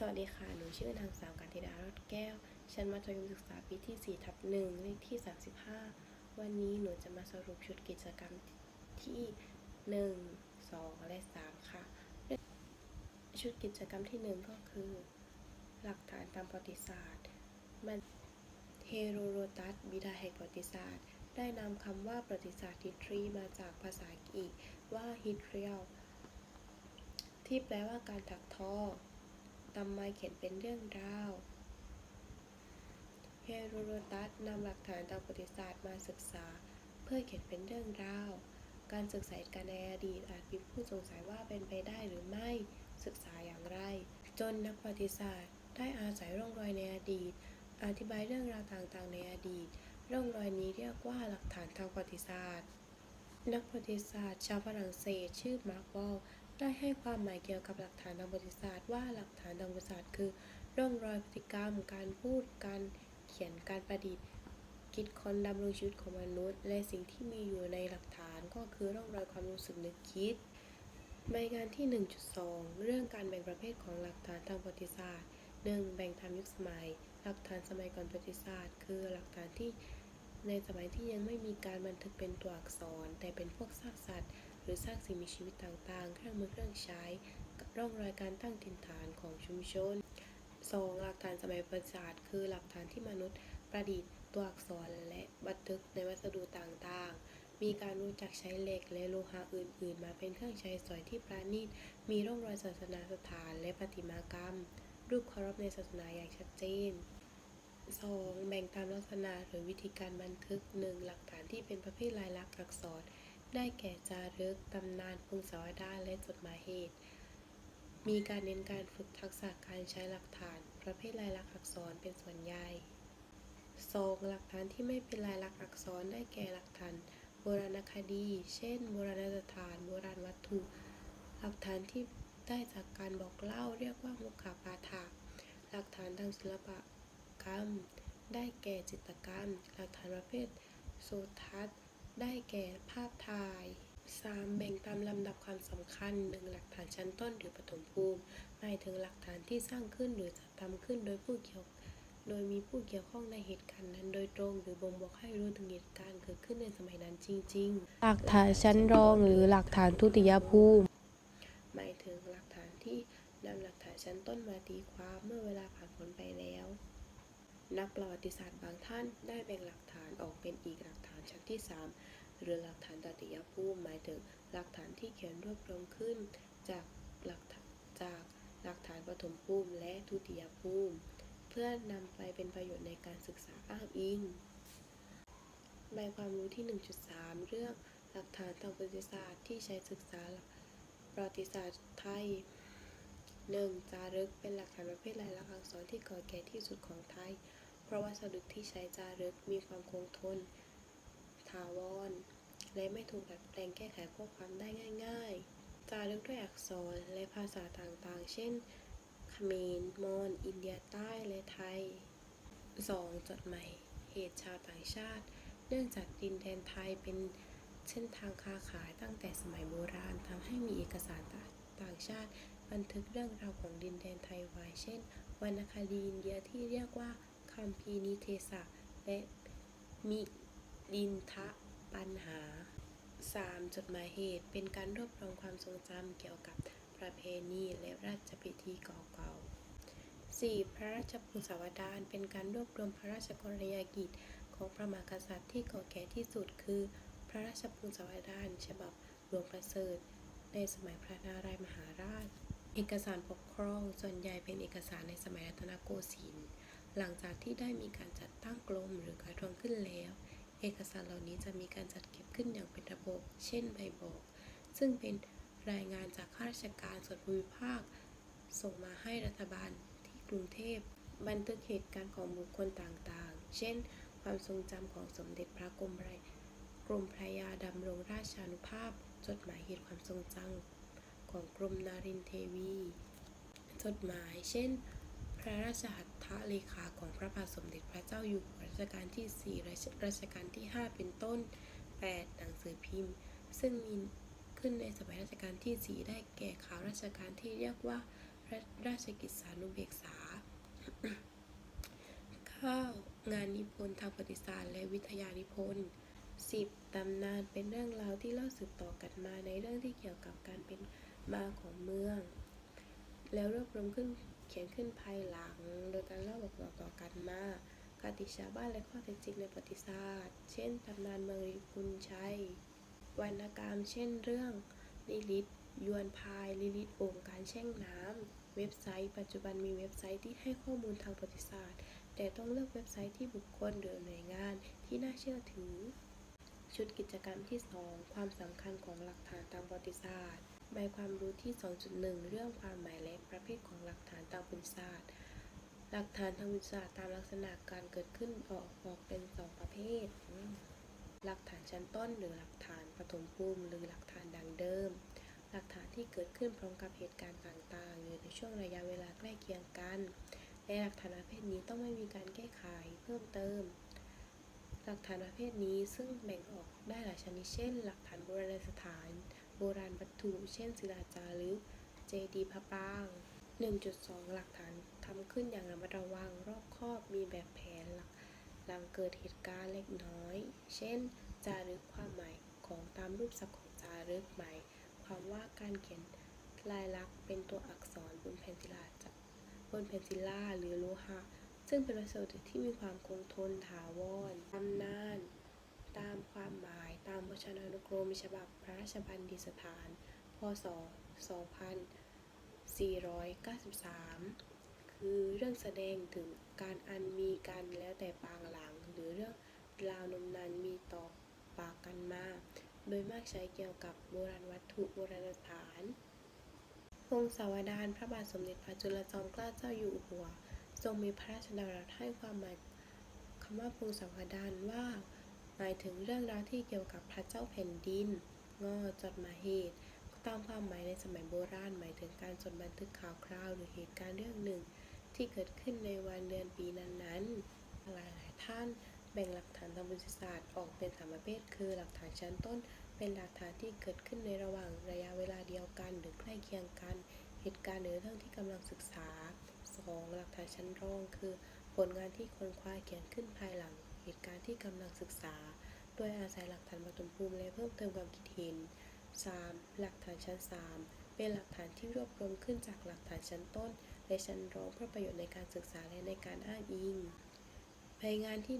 สวัสดีค่ะ หนูชื่อนางสาวกันธิดารอดแก้ว ชั้นมัธยมศึกษาปีที่ 4 ทับหนึ่งเลขที่ 35 วันนี้หนูจะมาสรุปชุดกิจกรรมที่ 1 2 และ 3 ค่ะ ชุดกิจกรรมที่ 1 ก็คือ หลักฐานตามประวัติศาสตร์ มันเฮโรโรตัสบิดาแห่งประวัติศาสตร์ ได้นำคำว่าประวัติศาสตร์ฮิตรีมาจากภาษากรีกว่าฮิตเรียลที่แปลว่าการถักทอ ตำมาเขียนเป็นเรื่องราวเฮโรโดตัสนำหลักฐานทางประวัติศาสตร์มาศึกษา เพื่อเขียนเป็นเรื่องราว การศึกษาการในอดีตอาจมีผู้สงสัยว่าเป็นไปได้หรือไม่ศึกษาอย่างไร จนนักประวัติศาสตร์ได้อาศัยร่องรอยในอดีต อธิบายเรื่องราวต่างๆ ในอดีต ร่องรอยนี้เรียกว่าหลักฐานทางประวัติศาสตร์ นักประวัติศาสตร์ชาวฝรั่งเศสชื่อมาร์กวอล ได้ให้ความหมายเกี่ยวกับหลักฐานทางประวัติศาสตร์ว่าหลักฐานทางประวัติศาสตร์คือร่องรอยพฤติกรรม การพูด การเขียนการประดิษฐ์ คิดค้นดำรงชีวิตของมนุษย์ และสิ่งที่มีอยู่ในหลักฐานก็คือร่องรอยความรู้สึกนึกคิดใบงานที่ 1.2 เรื่องการแบ่งประเภทของหลักฐานทางประวัติศาสตร์ 1. แบ่งตามยุคสมัย หลักฐานสมัยก่อนประวัติศาสตร์ คือหลักฐานที่ ในสมัยที่ยังไม่มีการบันทึกเป็นตัวอักษร แต่เป็นพวกซากสัตว์ หรือซากสิ่งมีชีวิตต่างๆ เครื่องมือเครื่องใช้ ร่องรอยการตั้งถิ่นฐานของชุมชน 2. หลักฐานสมัยประวัติศาสตร์คือหลักฐานที่มนุษย์ประดิษฐ์ตัวอักษรและบันทึกในวัสดุต่างๆ มีการรู้จักใช้เหล็กและโลหะอื่น ๆ มาเป็นเครื่องใช้สอยที่ประณีต มีร่องรอยศาสนาสถานและประติมากรรม รูปเคารพในศาสนาอย่างชัดเจน 2. แบ่งตามลักษณะหรือวิธีการบันทึก 1. หลักฐานที่เป็นประเภทลายลักษณ์อักษร ได้แก่จารึก ตำนานพงศาวดารและจดหมายเหตุ มีการเน้นการฝึกทักษะการใช้หลักฐาน ประเภทลายลักษณ์อักษรเป็นส่วนใหญ่ 2. หลักฐานที่ไม่เป็นลายลักษณ์อักษรได้แก่หลักฐานโบราณคดี เช่น โบราณสถาน โบราณวัตถุ หลักฐานที่ได้จากการบอกเล่าเรียกว่ามุขปาฐะหลักฐานทางศิลปะ กรรม ได้แก่จิตรกรรม หลักฐานประเภทโซทัศน์ ได้แก่ภาพถ่าย 3. แบ่งตามลำดับความสำคัญ 1. หลักฐานชั้นต้นหรือปฐมภูมิ หมายถึงหลักฐานที่สร้างขึ้นหรือจัดทำขึ้นโดยผู้เกี่ยว โดยมีผู้เกี่ยวข้องในเหตุการณ์นั้นโดยตรง หรือบ่งบอกให้รู้ถึงเหตุการณ์เกิดขึ้นในสมัยนั้นจริง ๆ หลักฐานชั้นรองหรือหลักฐานทุติยภูมิ หมายถึงหลักฐานที่นำหลักฐานชั้นต้นมาตีความเมื่อเวลาผ่านพ้นไปแล้ว นักประวัติศาสตร์บางท่านได้แบ่งหลักฐานออกเป็นอีกหลักฐานชั้นที่ 3 หรือหลักฐานตติยภูมิหมายถึงหลักฐานที่เขียนรวบรวมขึ้น จากหลักจากหลักฐานปฐมภูมิและทุติยภูมิ เพื่อนำไปเป็นประโยชน์ในการศึกษาอ้างอิงใบความรู้ที่ 1.3 เรื่องหลักฐานทางประวัติศาสตร์ที่ใช้ศึกษาประวัติศาสตร์ไทย 1. จารึกเป็นหลักฐานประเภทลายลักษณ์อักษรที่เก่าแก่ที่สุดของไทย เพราะวัสดุที่ใช้จารึกมีความคงทน ถาวร และไม่ถูกดัดแปลงแก้ไขข้อความได้ง่าย ๆ จารึกด้วยอักษรและภาษาต่างๆ เช่นเขมร มอญ อินเดียใต้และไทย 2. จดหมายเหตุชาวต่างชาติ เนื่องจากดินแดนไทยเป็นเส้นทางค้าขายตั้งแต่สมัยโบราณทำให้มีเอกสารต่างชาติ บันทึกเรื่องราวของดินแดนไทยไว้ เช่นวรรณคดีอินเดียที่เรียกว่า คัมภีนิเทศะและมิดินทะปัญหา 3. จดหมายเหตุเป็นการรวบรวมความทรงจำเกี่ยวกับประเพณีและราชพิธีเก่าๆ 4. พระราชพงศาวดารเป็นการรวบรวมพระราชกรณียกิจของพระมหากษัตริย์ที่เก่าแก่ที่สุดคือ พระราชพงศาวดารฉบับหลวงประเสริฐ ในสมัยพระนารายมหาราช เอกสารปกครองส่วนใหญ่เป็นเอกสารในสมัยรัตนโกสินทร์ หลังจากที่ได้มีการจัดตั้งกรมหรือกระทรวงขึ้นแล้ว เอกสารเหล่านี้จะมีการจัดเก็บขึ้นอย่างเป็นระบบ เช่นใบบอก ซึ่งเป็นรายงานจากข้าราชการส่วนภูมิภาค ส่งมาให้รัฐบาลที่กรุงเทพ บันทึกเหตุการณ์ของบุคคลต่างๆ เช่น ความทรงจำของสมเด็จพระกรมไรกรมพระยาดำรงราชานุภาพ จดหมายเหตุความทรงจำของกรมนารินเทวี จดหมาย เช่น ระราชหัตถเลขาของพระบาทสมเด็จพระเจ้าอยู่หัวรัชกาลที่ 4 รัชกาลที่ 5 เป็นต้น 8. หนังสือพิมพ์ ซึ่งมีขึ้นในสมัยรัชกาลที่ 4 ได้แก่ข่าวราชการที่เรียกว่าราราชกิจสานุเบกษา 9. งานนิพนธ์ทางประวัติศาสตร์และวิทยานิพนธ์ 10. ตำนานเป็นเรื่องราวที่เล่าสืบต่อกันมาในเรื่องที่เกี่ยวกับการเป็นมาของเมือง แล้วรวบรวมขึ้น เขียนขึ้นภายหลัง โดยการเล่าบอกต่อๆกันมากาติชาวบ้านและข้อเท็จจริงในประวัติศาสตร์ เช่น ตำนานเมืองริพุนชัยวรรณกรรม เช่น เรื่องลิลิตยวนพาย ลิลิตโอ่งการแช่งน้ำ เว็บไซต์ ปัจจุบันมีเว็บไซต์ที่ให้ข้อมูลทางประวัติศาสตร์ แต่ต้องเลือกเว็บไซต์ที่บุคคลหรือหน่วยงานที่น่าเชื่อถือ ชุดกิจกรรมที่ 2 ความสำคัญของหลักฐานทางประวัติศาสตร์ ใบความรู้ที่ 2.1 เรื่องความหมายและประเภทของหลักฐานทางประวัติศาสตร์ หลักฐานทางประวัติศาสตร์ตามลักษณะการเกิดขึ้นออกออกเป็น 2 ประเภท หลักฐานชั้นต้น หรือหลักฐานปฐมภูมิหรือหลักฐานดังเดิม หลักฐานที่เกิดขึ้นพร้อมกับเหตุการณ์ต่างๆ หรือในช่วงระยะเวลาใกล้เคียงกันและหลักฐานประเภทนี้ต้องไม่มีการแก้ไขเพิ่มเติมหลักฐานประเภทนี้ซึ่งแบ่งออกได้หลายชนิดเช่น หลักฐานโบราณสถาน โบราณวัตถุ เช่นศิลาจารึก เจดีย์พระปราง 1.2 หลักฐานทำขึ้นอย่างระมัดระวังรอบคอบมีแบบแผนหลักหลังเกิดเหตุการณ์เล็กน้อย เช่น จารึกความหมายของตามรูปศักของจารึกหมายความว่าการเขียนลายลักษณ์เป็นตัวอักษรบนแผ่นศิลาจะบนแผ่นศิลาหรือโลหะ ซึ่งเป็นวัสดุที่มีความคงทนถาวรตำนาน ตามความหมายตามวชนานุกรมฉบับพระราชบัณฑิตสถาน พศ 2493 คือเรื่องแสดงถึงการอันมีกันแล้วแต่ปางหลัง หรือเรื่องราวนมนานมีต่อปากกันมา โดยมากใช้เกี่ยวกับโบราณวัตถุโบราณสถานพงศาวดารพระบาทสมเด็จพระจุลจอมเกล้าเจ้าอยู่หัว ทรงมีพระราชดำรัสให้ความหมายคำว่าพงศาวดารว่า หมายถึงเรื่องราวที่เกี่ยวกับพระเจ้าแผ่นดินงอจดหมายเหตุตามความหมายในสมัยโบราณหมายถึงการจดบันทึกข่าวคราวหรือเหตุการณ์เรื่องหนึ่ง ที่เกิดขึ้นในวันเดือนปีนั้นๆ หลายหลายท่านแบ่งหลักฐานทางประวัติศาสตร์ออกเป็นสามประเภทคือ หลักฐานชั้นต้น เป็นหลักฐานที่เกิดขึ้นในระหว่างระยะเวลาเดียวกันหรือใกล้เคียงกัน เหตุการณ์หรือเรื่องที่กำลังศึกษา 2. หลักฐานชั้นรองคือ ผลงานที่คนคว้าเขียนขึ้นภายหลัง เหตุการณ์ที่กำลังศึกษา โดยอาศัยหลักฐานปฐมภูมิและเพิ่มเติมความคิดเห็น 3. หลักฐานชั้น 3 เป็นหลักฐานที่รวบรวมขึ้นจากหลักฐานชั้นต้น และชั้นรองเพื่อประโยชน์ในการศึกษาและในการอ้างอิงใบงานที่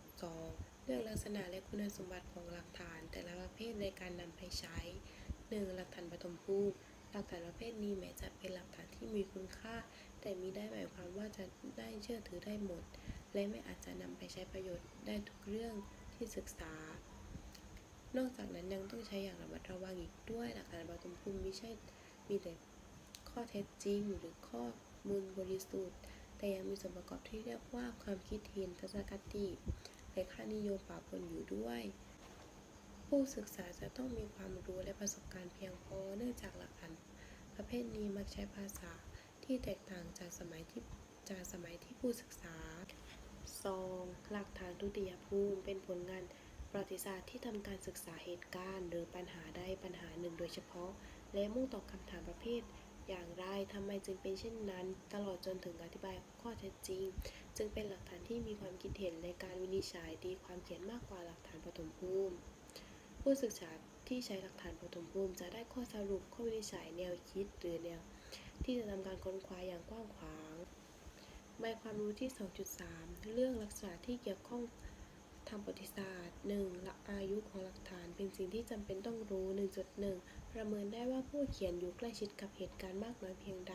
2.2 เรื่องลักษณะและคุณสมบัติของหลักฐาน แต่ละประเภทในการนำไปใช้ 1. หลักฐานปฐมภูมิหลักฐานประเภทนี้แม้จะเป็นหลักฐานที่มีคุณค่า แต่มีได้หมายความว่าจะได้เชื่อถือได้หมด และไม่อาจจะนำไปใช้ประโยชน์ได้ทุกเรื่องที่ศึกษา นอกจากนั้นยังต้องใช้อย่างระมัดระวังอีกด้วยหลักฐานปฐมภูมิไม่ใช่มีแต่ข้อเท็จจริงหรือข้อมูลบริสุทธิ์ แต่ยังมีส่วนประกอบที่เรียกว่าความคิดเห็นทัศนคติและค่านิยมปะปนอยู่ด้วย ผู้ศึกษาจะต้องมีความรู้และประสบการณ์เพียงพอเนื่องจากหลักฐานประเภทนี้มักใช้ภาษาที่แตกต่างจากสมัยที่จากสมัยที่ผู้ศึกษา 2. หลักฐานทุติยภูมิเป็นผลงานประวัติศาสตร์ที่ทำการศึกษาเหตุการณ์ หรือปัญหาใดปัญหาหนึ่งโดยเฉพาะ และมุ่งตอบคำถามประเภท อย่างไรทำไมจึงเป็นเช่นนั้น ตลอดจนถึงอธิบายข้อเท็จจริง จึงเป็นหลักฐานที่มีความคิดเห็นในการวินิจฉัยตีความเขียนมากกว่าหลักฐานปฐมภูมิ ผู้ศึกษาที่ใช้หลักฐานปฐมภูมิ จะได้ข้อสรุปข้อวินิจฉัยแนวคิดหรือแนว ที่จะทำการค้นคว้าอย่างกว้างขวาง ใบความรู้ที่ 2.3 เรื่องลักษณะที่เกี่ยวข้องทางประวัติศาสตร์ 1. หลักอายุของหลักฐานเป็นสิ่งที่จำเป็นต้องรู้ 1.1 ประเมินได้ว่าผู้เขียนอยู่ใกล้ชิดกับเหตุการณ์มากน้อยเพียงใด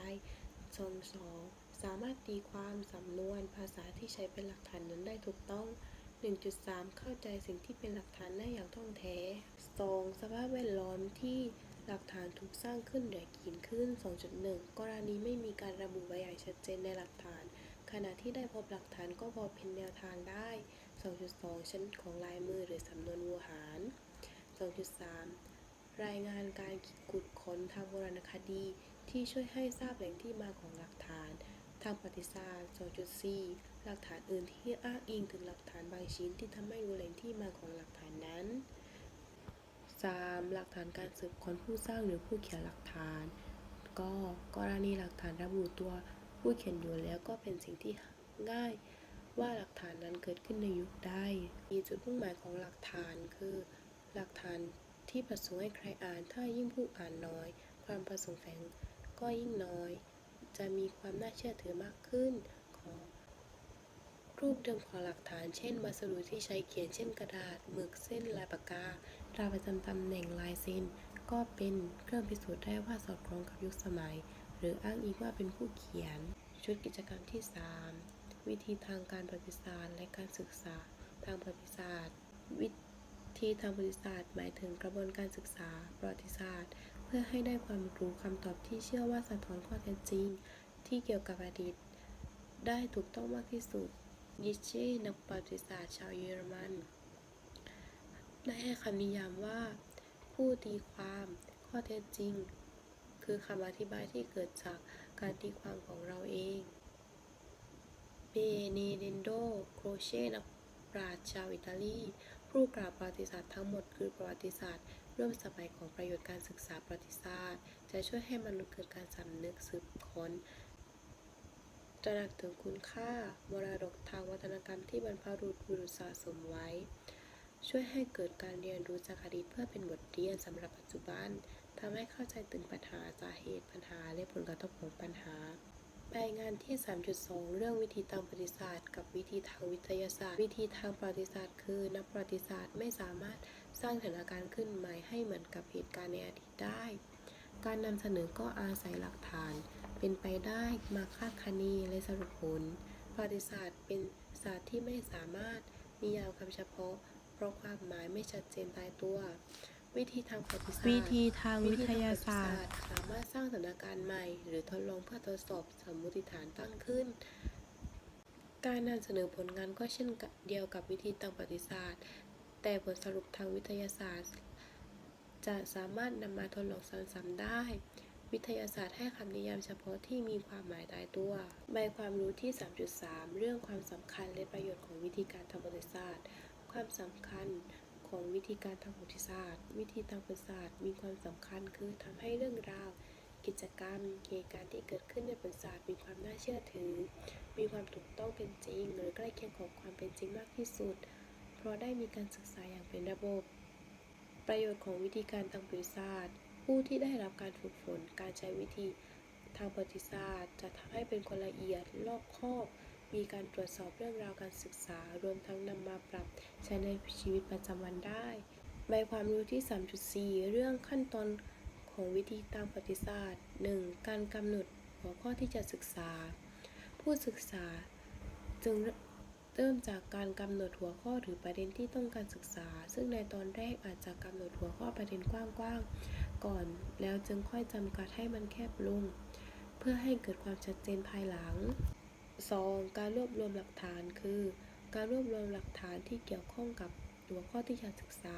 2. สามารถตีความสำนวนภาษาที่ใช้เป็นหลักฐานนั้นได้ถูกต้อง 1.3 เข้าใจสิ่งที่เป็นหลักฐานได้อย่างท่องแท้ 2. สภาพแวดล้อมที่หลักฐานถูกสร้างขึ้นหรือเขียนขึ้น 2.1 กรณีไม่มีการระบุไว้อย่างชัดเจนในหลักฐาน ขณะที่ได้พบหลักฐานก็พอเป็นแนวทางได้ 2.2ชนิดของลายมือหรือสำนวนวูหาร 2.3 รายงานการขุดค้นทางโบราณคดีที่ช่วยให้ทราบแหล่งที่มาของหลักฐาน ทางประวัติศาสตร์ 2.4 หลักฐานอื่นที่อ้างอิงถึงหลักฐานบางชิ้นที่ทำให้รู้แหล่งที่มาของหลักฐานนั้น 3. หลักฐานการสืบค้นผู้สร้างหรือผู้เขียนหลักฐาน ก็กรณีหลักฐานระบุตัว ผู้เขียนอยู่แล้วก็เป็นสิ่งที่ง่ายว่าหลักฐานนั้นเกิดขึ้นในยุคใดมีจุดมุ่งหมายของหลักฐานคือ หลักฐานที่ประสงค์ให้ใครอ่าน ถ้ายิ่งผู้อ่านน้อย ความประสงค์แฝงก็ยิ่งน้อย จะมีความน่าเชื่อถือมากขึ้นของรูปเดิมของหลักฐาน เช่นวัสดุที่ใช้เขียนเช่นกระดาษหมึกเส้นลายปากกาตราประจำตำแหน่งลายเส้น ก็เป็นเครื่องพิสูจน์ได้ว่าสอดคล้องกับยุคสมัย หรืออ้างอิงว่าเป็นผู้เขียน ชุดกิจกรรมที่ 3 วิธีทางการประวัติศาสตร์และการศึกษาทางประวัติศาสตร์ วิธีทางประวัติศาสตร์หมายถึงกระบวนการศึกษาประวัติศาสตร์ เพื่อให้ได้ความรู้คำตอบที่เชื่อว่าสะท้อนข้อเท็จจริง ที่เกี่ยวกับอดีตได้ถูกต้องมากที่สุดยิเช่นักประวัติศาสตร์ชาวเยอรมันได้ให้คำนิยามว่า ผู้ตีความข้อเท็จจริง คือคำอธิบายที่เกิดจากการตีความของเราเองเบเนเดนโดโครเชนักปราชญ์ชาวอิตาลี ผู้กล่าวประวัติศาสตร์ทั้งหมดคือประวัติศาสตร์ร่วมสมัยของประโยชน์การศึกษาประวัติศาสตร์ จะช่วยให้มนุษย์เกิดการสำนึกสืบค้นตระหนักถึงคุณค่ามรดกทางวัฒนธรรมที่บรรพบุรุษสะสมไว้ ช่วยให้เกิดการเรียนรู้จากอดีตเพื่อเป็นบทเรียนสำหรับปัจจุบัน ทำให้เข้าใจถึงปัญหาสาเหตุปัญหา และผลกระทบของปัญหาใบงานที่ 3.2 เรื่องวิธีทางประวัติศาสตร์ กับวิธีทางวิทยาศาสตร์ วิธีทางประวัติศาสตร์ คือนักประวัติศาสตร์ไม่สามารถสร้างสถานการณ์ขึ้นใหม่ให้เหมือนกับเหตุการณ์ในอดีตได้ การนำเสนอก็อาศัยหลักฐาน เป็นไปได้มาคาดคะเนและสรุปผล ประวัติศาสตร์เป็นศาสตร์ที่ไม่สามารถนิยามคำเฉพาะ เพราะความหมายไม่ชัดเจนตายตัว วิธีทางประวัติศาสตร์วิธีทางวิทยาศาสตร์ สามารถสร้างสถานการณ์ใหม่ หรือทดลองเพื่อทดสอบสมมติฐานตั้งขึ้น การนำเสนอผลงานก็เช่นเดียวกับวิธีทางประวัติศาสตร์ แต่ผลสรุปทางวิทยาศาสตร์ จะสามารถนำมาทดลองซ้ำๆได้ วิทยาศาสตร์ให้คำนิยามเฉพาะที่มีความหมายตายตัวใบความรู้ที่ 3.3 เรื่องความสำคัญและประโยชน์ของวิธีการทางประวัติศาสตร์ ความสำคัญ ของวิธีการทางประวัติศาสตร์ วิธีทางประวัติศาสตร์ มีความสำคัญคือทำให้เรื่องราว กิจกรรมเหตุการณ์ที่เกิดขึ้นในประวัติศาสตร์มีความน่าเชื่อถือ มีความถูกต้องเป็นจริง หรือใกล้เคียงของความเป็นจริงมากที่สุด เพราะได้มีการศึกษาอย่างเป็นระบบ ประโยชน์ของวิธีการทางประวัติศาสตร์ ผู้ที่ได้รับการฝึกฝนการใช้วิธีทางประวัติศาสตร์ จะทำให้เป็นคนละเอียดรอบคอบ มีการตรวจสอบเรื่องราวการศึกษา รวมทั้งนำมาปรับใช้ในชีวิตประจำวันได้ ใบความรู้ที่ 3.4 เรื่องขั้นตอนของวิธีทางประวัติศาสตร์ 1. การกำหนดหัวข้อที่จะศึกษา ผู้ศึกษาจึงเริ่มจากการกำหนดหัวข้อหรือประเด็นที่ต้องการศึกษา ซึ่งในตอนแรกอาจจะกำหนดหัวข้อประเด็นกว้างๆ ก่อน แล้วจึงค่อยจำกัดให้มันแคบลง เพื่อให้เกิดความชัดเจนภายหลัง 2. การรวบรวมหลักฐานคือ การรวบรวมหลักฐานที่เกี่ยวข้องกับหัวข้อที่จะศึกษา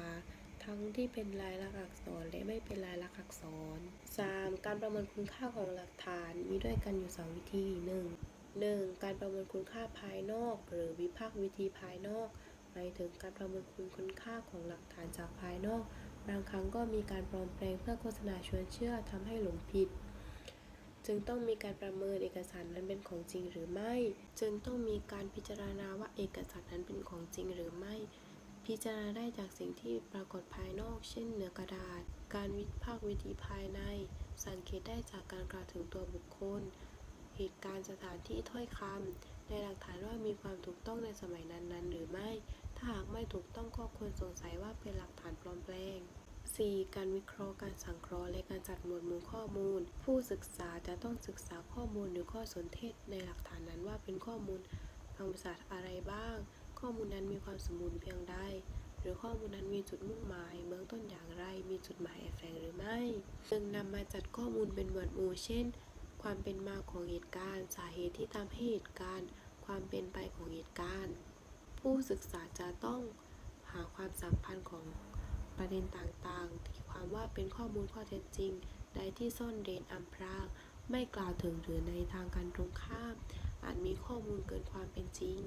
ทั้งที่เป็นลายลักษณ์อักษรและไม่เป็นลายลักษณ์อักษร 3. การประเมินคุณค่าของหลักฐานมีด้วยกันอยู่ 2 วิธี 1. 1. การประเมินคุณค่าภายนอก หรือวิพากษ์วิธีภายนอกหมายถึงการประเมินคุณคุณค่าของหลักฐานจากภายนอก บางครั้งก็มีการปลอมแปลงเพื่อโฆษณาชวนเชื่อทำให้หลงผิด จึงต้องมีการประเมินเอกสารนั้นเป็นของจริงหรือไม่ จึงต้องมีการพิจารณาว่าเอกสารนั้นเป็นของจริงหรือไม่ พิจารณาได้จากสิ่งที่ปรากฏภายนอก เช่นเนื้อกระดาษ การวิพากษ์วิธีภายใน สังเกตได้จากการกล่าวถึงตัวบุคคล เหตุการณ์สถานที่ถ้อยคำในหลักฐานว่ามีความถูกต้องในสมัยนั้นๆ หรือไม่ ถ้าหากไม่ถูกต้องก็ควรสงสัยว่าเป็นหลักฐานปลอมแปลง 4. การวิเคราะห์การสังเคราะห์และการจัดหมวดหมู่ข้อมูล ผู้ศึกษาจะต้องศึกษาข้อมูลหรือข้อสนเทศในหลักฐานนั้นว่าเป็นข้อมูลทางประวัติศาสตร์อะไรบ้าง ข้อมูลนั้นมีความสมบูรณ์เพียงใด หรือข้อมูลนั้นมีจุดมุ่งหมายเบื้องต้นอย่างไร มีจุดหมายแอบแฝงหรือไม่จึงนำมาจัดข้อมูลเป็นหมวดหมู่เช่น ความเป็นมาของเหตุการณ์ สาเหตุที่ทำให้เหตุการณ์ ความเป็นไปของเหตุการณ์ ผู้ศึกษาจะต้องหาความสัมพันธ์ของ ประเด็นต่างๆที่ความว่าเป็นข้อมูลข้อเท็จจริง ใดที่ซ่อนเร้นอำพราง ไม่กล่าวถึงหรือในทางการตรงข้าม อาจมีข้อมูลเกินความเป็นจริง